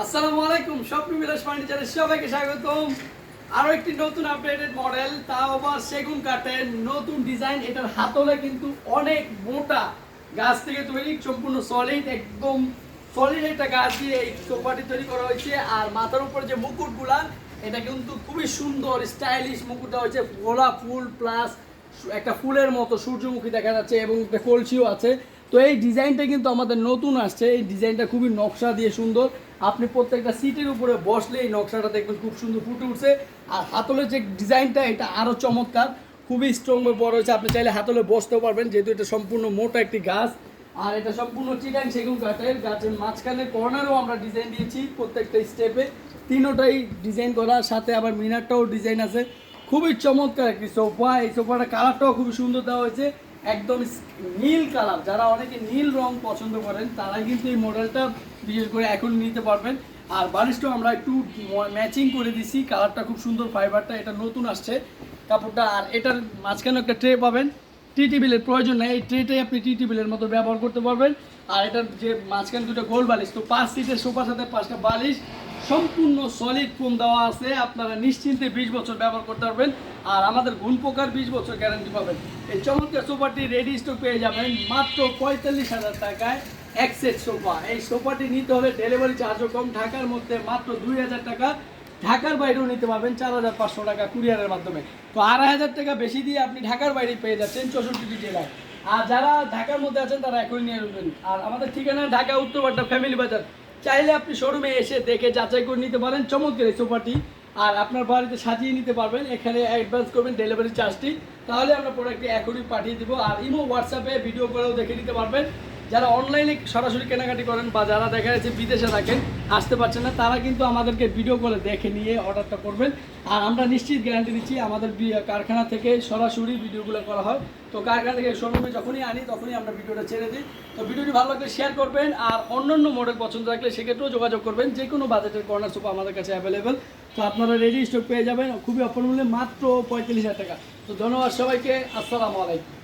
আসসালামু আলাইকুম, স্বপ্ন বিলাস ফার্নিচারের সবাইকে স্বাগতম। আরও একটি নতুন আপডেটেড মডেল তাও আবার সেগুন কাঠের নতুন ডিজাইন এটার হাতলে কিন্তু অনেক মোটা গাছ থেকে তৈরি, সম্পূর্ণ সলিড একদম সলিড একটা গাছ দিয়ে এই সোফাটি তৈরি করা হয়েছে। আর মাথার উপর যে মুকুটগুলা, এটা কিন্তু খুবই সুন্দর স্টাইলিশ মুকুটটা হয়েছে। গোলাপ ফুল প্লাস একটা ফুলের মতো সূর্যমুখী দেখা যাচ্ছে এবং একটা কলসিও আছে। তো এই ডিজাইনটা কিন্তু আমাদের নতুন আসছে। এই ডিজাইনটা খুবই নকশা দিয়ে সুন্দর। আপনি প্রত্যেকটা সিটের উপরে বসলে এই নকশাটা দেখবেন খুব সুন্দর ফুটে উঠছে। আর হাতলের যে ডিজাইনটা, এটা আরও চমৎকার। খুবই স্ট্রং বড় হয়েছে। আপনি চাইলে হাতলে বসতেও পারবেন, যেহেতু এটা সম্পূর্ণ মোটা একটি গাছ। আর এটা সম্পূর্ণ চিটাং সেগুন কাঠের গাছের মাঝখানে কর্নারও আমরা ডিজাইন দিয়েছি প্রত্যেকটা স্টেপে তিনোটাই ডিজাইন করা, সাথে আবার মিনারটাও ডিজাইন আছে। খুবই চমৎকার একটি সোফা। এই সোফাটা কালারটাও খুবই সুন্দর দেওয়া হয়েছে। একদম নীল কালার। যারা অনেকে নীল রং পছন্দ করেন তারা কিন্তু এই মডেলটা বিশেষ করে এখন নিতে পারবেন। আর বালিশটাও আমরা একটু ম্যাচিং করে দিছি। কালারটা খুব সুন্দর, ফাইবারটা এটা নতুন আসছে কাপড়টা। আর এটার মাঝখানে একটা ট্রে পাবেন। টি টেবিলের প্রয়োজন নেই। এই ট্রেটাই আপনি টি টেবিলের মতো ব্যবহার করতে পারবেন। আর এটার যে মাঝখানে দুটো গোল বালিশ, তো পাঁচ সিটের সোফার সাথে পাঁচটা বালিশ। সম্পূর্ণ সলিড ফোম দেওয়া আছে। আপনারা নিশ্চিন্তে বিশ বছর ব্যবহার করতে পারবেন। আর আমাদের গুণ পোকার বিশ বছর গ্যারান্টি পাবেন। এই চমৎকার সোফাটি রেডি স্টক পেয়ে যাবেন মাত্র পঁয়তাল্লিশ হাজার টাকায় এক সেট সোফা। এই সোফাটি নিতে হলে ডেলিভারি চার্জও কম। ঢাকার মধ্যে মাত্র দুই হাজার টাকা। ঢাকার বাইরেও নিতে পারবেন চার হাজার পাঁচশো টাকা কুরিয়ারের মাধ্যমে। তো আড়াই হাজার টাকা বেশি দিয়ে আপনি ঢাকার বাইরে পেয়ে যাচ্ছেন চৌষট্টি জেলায় আর যারা ঢাকার মধ্যে আছেন তারা এখনই নিয়ে নেবেন আর আমাদের ঠিকানা ঢাকা উত্তরপাড্ডা ফ্যামিলি বাজার। চাইলে আপনি শোরুমে এসে দেখে যাচাই করে নিতে পারেন, চমৎকার এই সোফাটি। আর আপনার বাড়িতে সাজিয়ে নিতে পারবেন, এখানে অ্যাডভান্স করবেন ডেলিভারি চার্জটি তাহলে আমরা প্রোডাক্টটি এখনই পাঠিয়ে দেবো। আর ইমো হোয়াটসঅ্যাপে ভিডিও করেও দেখে নিতে পারবেন। যারা অনলাইনে সরাসরি কেনাকাটি করেন বা যারা দেখা যাচ্ছে বিদেশে থাকেন, আসতে পারছেন না, তারা কিন্তু আমাদেরকে ভিডিও করে দেখে নিয়ে অর্ডারটা করবেন। আর আমরা নিশ্চিত গ্যারান্টি দিচ্ছি, আমাদের কারখানা থেকে সরাসরি ভিডিওগুলো করা হয়। তো কারখানা থেকে শোরুমে যখনই আনি, তখনই আমরা ভিডিওটা ছেড়ে দিই। তো ভিডিওটি ভালো লাগলে শেয়ার করবেন, আর অন্য অন্য মডেল পছন্দ থাকলে সেক্ষেত্রেও যোগাযোগ করবেন। যে কোনো বাজেটের কর্নার সোফা আমাদের কাছে অ্যাভেলেবেল তো আপনারা রেডি স্টক পেয়ে যাবেন, খুবই অফার মূল্যে মাত্র পঁয়তাল্লিশ হাজার টাকা। তো ধন্যবাদ সবাইকে, আসসালামু আলাইকুম।